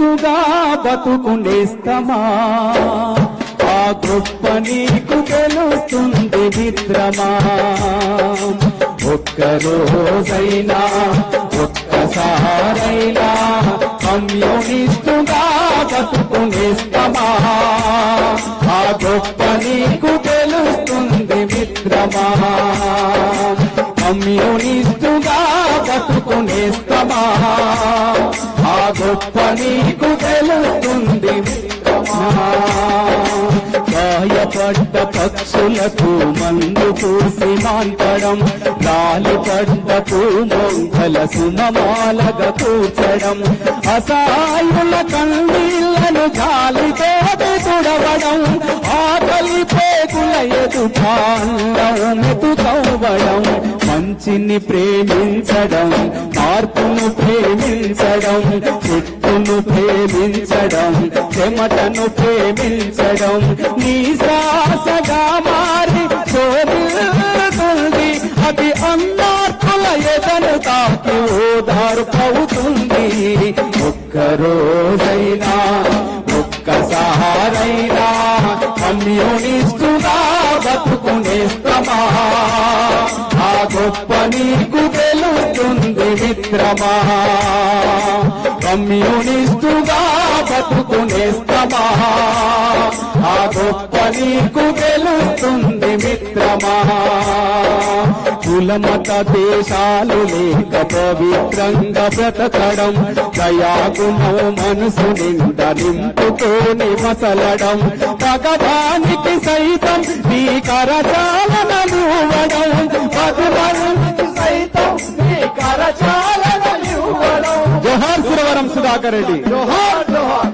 నిస్తుగా బతుకునేస్తమా ఆ గొప్ప నీకు గెలుస్తుంది మిత్రమా ఒక్కరోజైనా ఒక్కసారైనా కమ్యూనిస్తుగా బతుకునేస్తమా ఆ గొప్ప నీకు గెలుస్తుంది మిత్రమా కమ్యూనిస్తుగా బతుకునేస్తమా గొప్ప నీకు తెలుస్తుంది గాయపడ్డ పక్షులకు మందు పూసి మాంతడం గాలిపడ్డ మొంగల సుమమాలగ కూర్చడం అసాయుల కన్నీళ్ళను గాలితో తుడవడం ఆకలి పేగుల ఎదుటాన్నం మెతుకవ్వడం మంచిని ప్రేమించడం మార్పును ప్రేమించడం చెట్టును ప్రేమించడం చెమటను ప్రేమించడం. నీ సాసగా మారి శోభిల్లుతుంది అది అన్నార్కుల ఎదను తాకి ఓదార్పవుతుంది ఒక్కరోజైనా ఒక్కసారైనా కమ్యూనిస్టుగా ఆ గొప్ప నీకు తెలుస్తుంది మిత్రమా. కమ్యూనిస్టుగా బతుకునేస్తమా ఆ గొప్ప నీకు తెలుస్తుంది మిత్రమా. కులమత దేశాలు లేక పవిత్రంగా బ్రతకడం దయాగుణం మనసు నిండా నింపుకొని మసలడం భగవానికి సైతం నీ కరచాలనలువడం భగవానికి సైతం నీ కరచాలనలువడం జోహార్ సురవరం సుధాకర్ రెడ్డి. జోహార్ జోహార్.